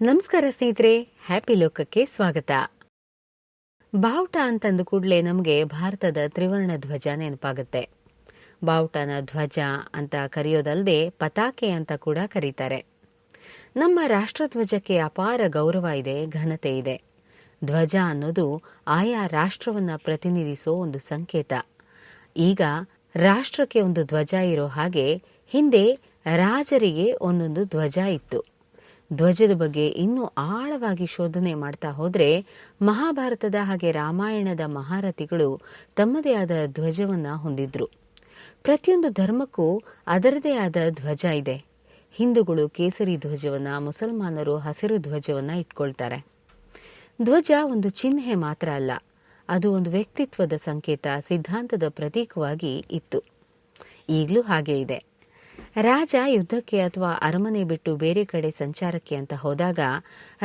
ನಮಸ್ಕಾರ ಸ್ನೇಹಿತರೆ, ಹ್ಯಾಪಿ ಲೋಕಕ್ಕೆ ಸ್ವಾಗತ. ಬಾವುಟ ಅಂತಂದು ಕೂಡಲೇ ನಮಗೆ ಭಾರತದ ತ್ರಿವರ್ಣ ಧ್ವಜ ನೆನಪಾಗುತ್ತೆ. ಬಾವುಟನ ಧ್ವಜ ಅಂತ ಕರೆಯೋದಲ್ಲದೆ ಪತಾಕೆ ಅಂತ ಕೂಡ ಕರೀತಾರೆ. ನಮ್ಮ ರಾಷ್ಟ್ರಧ್ವಜಕ್ಕೆ ಅಪಾರ ಗೌರವ ಇದೆ, ಘನತೆ ಇದೆ. ಧ್ವಜ ಅನ್ನೋದು ಆಯಾ ರಾಷ್ಟ್ರವನ್ನ ಪ್ರತಿನಿಧಿಸೋ ಒಂದು ಸಂಕೇತ. ಈಗ ರಾಷ್ಟ್ರಕ್ಕೆ ಒಂದು ಧ್ವಜ ಇರೋ ಹಾಗೆ ಹಿಂದೆ ರಾಜರಿಗೆ ಒಂದೊಂದು ಧ್ವಜ ಇತ್ತು. ಧ್ವಜದ ಬಗ್ಗೆ ಇನ್ನೂ ಆಳವಾಗಿ ಶೋಧನೆ ಮಾಡ್ತಾ ಹೋದ್ರೆ, ಮಹಾಭಾರತದ ಹಾಗೆ ರಾಮಾಯಣದ ಮಹಾರಥಿಗಳು ತಮ್ಮದೇ ಆದ ಧ್ವಜವನ್ನ ಹೊಂದಿದ್ರು. ಪ್ರತಿಯೊಂದು ಧರ್ಮಕ್ಕೂ ಅದರದೇ ಆದ ಧ್ವಜ ಇದೆ. ಹಿಂದೂಗಳು ಕೇಸರಿ ಧ್ವಜವನ್ನ, ಮುಸಲ್ಮಾನರು ಹಸಿರು ಧ್ವಜವನ್ನ ಇಟ್ಕೊಳ್ತಾರೆ. ಧ್ವಜ ಒಂದು ಚಿಹ್ನೆ ಮಾತ್ರ ಅಲ್ಲ, ಅದು ಒಂದು ವ್ಯಕ್ತಿತ್ವದ ಸಂಕೇತ, ಸಿದ್ಧಾಂತದ ಪ್ರತೀಕವಾಗಿ ಇತ್ತು. ಈಗಲೂ ಹಾಗೆ ಇದೆ. ರಾಜ ಯುದ್ಧಕ್ಕೆ ಅಥವಾ ಅರಮನೆ ಬಿಟ್ಟು ಬೇರೆ ಕಡೆ ಸಂಚಾರಕ್ಕೆ ಅಂತ ಹೋದಾಗ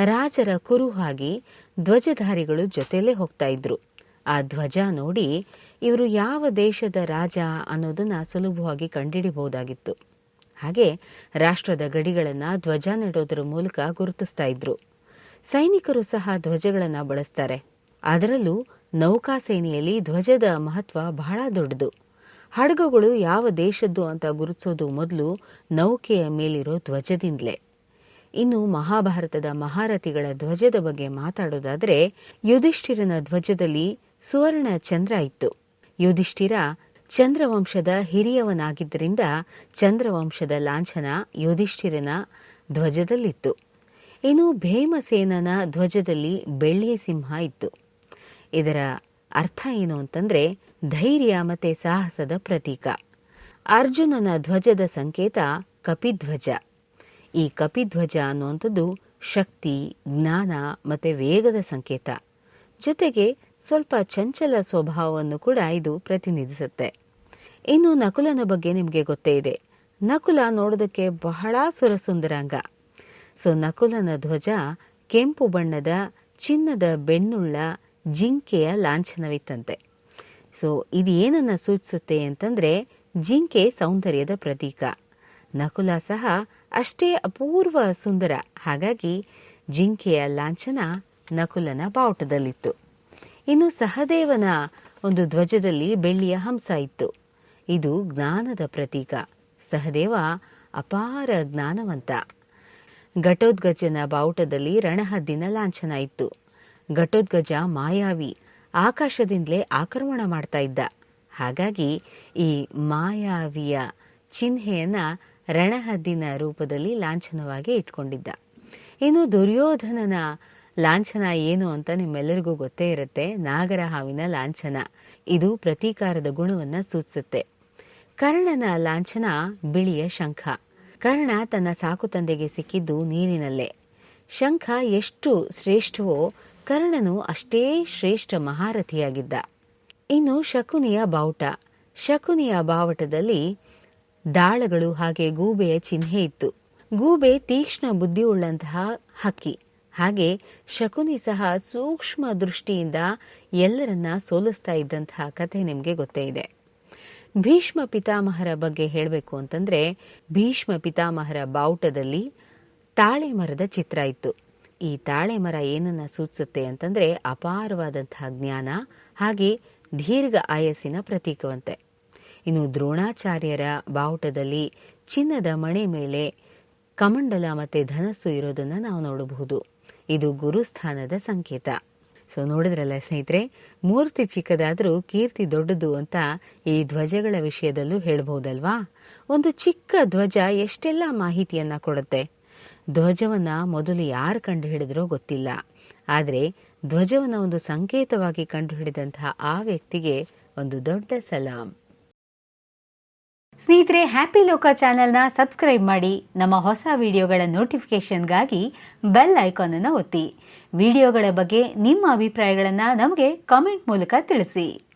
ರಾಜರ ಕುರುಹಾಗಿ ಧ್ವಜಧಾರಿಗಳು ಜೊತೆಲೇ ಹೋಗ್ತಾ ಇದ್ರು. ಆ ಧ್ವಜ ನೋಡಿ ಇವರು ಯಾವ ದೇಶದ ರಾಜ ಅನ್ನೋದನ್ನ ಸುಲಭವಾಗಿ ಕಂಡುಹಿಡಿಬಹುದಾಗಿತ್ತು ಹಾಗೆ ರಾಷ್ಟ್ರದ ಗಡಿಗಳನ್ನ ಧ್ವಜ ನೆಡೋದರ ಮೂಲಕ ಗುರುತಿಸ್ತಾ ಇದ್ರು. ಸೈನಿಕರು ಸಹ ಧ್ವಜಗಳನ್ನ ಬಳಸ್ತಾರೆ. ಅದರಲ್ಲೂ ನೌಕಾಸೇನೆಯಲ್ಲಿ ಧ್ವಜದ ಮಹತ್ವ ಬಹಳ ದೊಡ್ಡದು. ಹಡಗುಗಳು ಯಾವ ದೇಶದ್ದು ಅಂತ ಗುರುತಿಸೋದು ಮೊದಲು ನೌಕೆಯ ಮೇಲಿರೋ ಧ್ವಜದಿಂದಲೇ. ಇನ್ನು ಮಹಾಭಾರತದ ಮಹಾರಥಿಗಳ ಧ್ವಜದ ಬಗ್ಗೆ ಮಾತಾಡೋದಾದರೆ, ಯುಧಿಷ್ಠಿರನ ಧ್ವಜದಲ್ಲಿ ಸುವರ್ಣ ಚಂದ್ರ ಇತ್ತು. ಯುಧಿಷ್ಠಿರ ಚಂದ್ರವಂಶದ ಹಿರಿಯವನಾಗಿದ್ದರಿಂದ ಚಂದ್ರವಂಶದ ಲಾಂಛನ ಯುಧಿಷ್ಠಿರನ ಧ್ವಜದಲ್ಲಿತ್ತು. ಇನ್ನು ಭೀಮಸೇನನ ಧ್ವಜದಲ್ಲಿ ಬೆಳ್ಳಿಯ ಸಿಂಹ ಇತ್ತು. ಇದರ ಅರ್ಥ ಏನು ಅಂತಂದ್ರೆ ಧೈರ್ಯ ಮತ್ತೆ ಸಾಹಸದ ಪ್ರತೀಕ. ಅರ್ಜುನನ ಧ್ವಜದ ಸಂಕೇತ ಕಪಿಧ್ವಜ. ಈ ಕಪಿಧ್ವಜ ಅನ್ನುವಂಥದ್ದು ಶಕ್ತಿ, ಜ್ಞಾನ ಮತ್ತೆ ವೇಗದ ಸಂಕೇತ. ಜೊತೆಗೆ ಸ್ವಲ್ಪ ಚಂಚಲ ಸ್ವಭಾವವನ್ನು ಕೂಡ ಇದು ಪ್ರತಿನಿಧಿಸುತ್ತೆ. ಇನ್ನು ನಕುಲನ ಬಗ್ಗೆ ನಿಮಗೆ ಗೊತ್ತೇ ಇದೆ. ನಕುಲ ನೋಡೋದಕ್ಕೆ ಬಹಳ ಸುರಸುಂದರಾಂಗ. ಸೊ, ನಕುಲನ ಧ್ವಜ ಕೆಂಪು ಬಣ್ಣದ, ಚಿನ್ನದ ಬೆನ್ನುಳ್ಳ ಜಿಂಕೆಯ ಲಾಂಛನವಿತ್ತಂತೆ. ಸೊ ಇದು ಏನನ್ನ ಸೂಚಿಸುತ್ತೆ ಅಂತಂದ್ರೆ, ಜಿಂಕೆ ಸೌಂದರ್ಯದ ಪ್ರತೀಕ. ನಕುಲ ಸಹ ಅಷ್ಟೇ ಅಪೂರ್ವ ಸುಂದರ. ಹಾಗಾಗಿ, ಜಿಂಕೆಯ ಲಾಂಛನ ನಕುಲನ ಬಾವುಟದಲ್ಲಿತ್ತು. ಇನ್ನು ಸಹದೇವನ ಒಂದು ಧ್ವಜದಲ್ಲಿ ಬೆಳ್ಳಿಯ ಹಂಸ ಇತ್ತು. ಇದು ಜ್ಞಾನದ ಪ್ರತೀಕ. ಸಹದೇವ ಅಪಾರ ಜ್ಞಾನವಂತ. ಘಟೋದ್ಗಜನ ಬಾವುಟದಲ್ಲಿ ರಣಹದ್ದಿನ ಲಾಂಛನ ಇತ್ತು. ಘಟೋದ್ಗಜ ಮಾಯಾವಿ ಆಕಾಶದಿಂದಲೇ ಆಕ್ರಮಣ ಮಾಡ್ತಾ ಇದ್ದ. ಹಾಗಾಗಿ ಈ ಮಾಯಾವಿಯ ಚಿಹ್ನೆಯನ್ನ ರಣಹದ್ದಿನ ರೂಪದಲ್ಲಿ ಲಾಂಛನವಾಗಿ ಇಟ್ಕೊಂಡಿದ್ದ. ಇನ್ನು ದುರ್ಯೋಧನನ ಲಾಂಛನ ಏನು ಅಂತ ನಿಮ್ಮೆಲ್ಲರಿಗೂ ಗೊತ್ತೇ ಇರುತ್ತೆ. ನಾಗರ ಹಾವಿನ ಲಾಂಛನ. ಇದು ಪ್ರತೀಕಾರದ ಗುಣವನ್ನ ಸೂಚಿಸುತ್ತೆ. ಕರ್ಣನ ಲಾಂಛನ ಬಿಳಿಯ ಶಂಖ. ಕರ್ಣ ತನ್ನ ಸಾಕು ತಂದೆಗೆ ಸಿಕ್ಕಿದ್ದು ನೀರಿನಲ್ಲೇ. ಶಂಖ ಎಷ್ಟು ಶ್ರೇಷ್ಠವೋ ಕರ್ಣನು ಅಷ್ಟೇ ಶ್ರೇಷ್ಠ ಮಹಾರಥಿಯಾಗಿದ್ದ. ಇನ್ನು ಶಕುನಿಯ ಬಾವುಟ. ಶಕುನಿಯ ಬಾವುಟದಲ್ಲಿ ದಾಳಗಳು ಹಾಗೆ ಗೂಬೆಯ ಚಿಹ್ನೆ ಇತ್ತು. ಗೂಬೆ ತೀಕ್ಷ್ಣ ಬುದ್ಧಿಯುಳ್ಳಂತಹ ಹಕ್ಕಿ. ಹಾಗೆ ಶಕುನಿ ಸಹ ಸೂಕ್ಷ್ಮ ದೃಷ್ಟಿಯಿಂದ ಎಲ್ಲರನ್ನ ಸೋಲಿಸ್ತಾ ಇದ್ದಂತಹ ಕಥೆ ನಿಮಗೆ ಗೊತ್ತೇ ಇದೆ. ಭೀಷ್ಮ ಪಿತಾಮಹರ ಬಗ್ಗೆ ಹೇಳಬೇಕು ಅಂತಂದ್ರೆ ಭೀಷ್ಮ ಪಿತಾಮಹರ ಬಾವುಟದಲ್ಲಿ ತಾಳೆ ಮರದ ಚಿತ್ರ ಇತ್ತು. ಈ ತಾಳೆ ಮರ ಏನನ್ನ ಸೂಚಿಸುತ್ತೆ ಅಂತಂದ್ರೆ ಅಪಾರವಾದಂತಹ ಜ್ಞಾನ ಹಾಗೆ ದೀರ್ಘ ಆಯಸ್ಸಿನ ಪ್ರತೀಕವಂತೆ. ಇನ್ನು ದ್ರೋಣಾಚಾರ್ಯರ ಬಾವುಟದಲ್ಲಿ ಚಿನ್ನದ ಮಣೆ ಮೇಲೆ ಕಮಂಡಲ ಮತ್ತೆ ಧನಸ್ಸು ಇರೋದನ್ನ ನಾವು ನೋಡಬಹುದು. ಇದು ಗುರುಸ್ಥಾನದ ಸಂಕೇತ. ಸೊ ನೋಡಿದ್ರಲ್ಲ ಸ್ನೇಹಿತರೆ, ಮೂರ್ತಿ ಚಿಕ್ಕದಾದ್ರೂ ಕೀರ್ತಿ ದೊಡ್ಡದು ಅಂತ ಈ ಧ್ವಜಗಳ ವಿಷಯದಲ್ಲೂ ಹೇಳ್ಬಹುದಲ್ವಾ ಒಂದು ಚಿಕ್ಕ ಧ್ವಜ ಎಷ್ಟೆಲ್ಲ ಮಾಹಿತಿಯನ್ನ ಕೊಡುತ್ತೆ? ಧ್ವಜವನ್ನ ಮೊದಲು ಯಾರು ಕಂಡುಹಿಡಿದ್ರೋ ಗೊತ್ತಿಲ್ಲ. ಆದರೆ ಧ್ವಜವನ್ನ ಒಂದು ಸಂಕೇತವಾಗಿ ಕಂಡುಹಿಡಿದಂತಹ ಆ ವ್ಯಕ್ತಿಗೆ ಒಂದು ದೊಡ್ಡ ಸಲಾಂ. ಸ್ನೇಹಿತರೆ ಹ್ಯಾಪಿ ಲೋಕ ಚಾನೆಲ್ನ ಸಬ್ಸ್ಕ್ರೈಬ್ ಮಾಡಿ, ನಮ್ಮ ಹೊಸ ವಿಡಿಯೋಗಳ ನೋಟಿಫಿಕೇಷನ್ಗಾಗಿ ಬೆಲ್ ಐಕಾನ್ ಅನ್ನು ಒತ್ತಿ. ವಿಡಿಯೋಗಳ ಬಗ್ಗೆ ನಿಮ್ಮ ಅಭಿಪ್ರಾಯಗಳನ್ನು ನಮಗೆ ಕಾಮೆಂಟ್ ಮೂಲಕ ತಿಳಿಸಿ.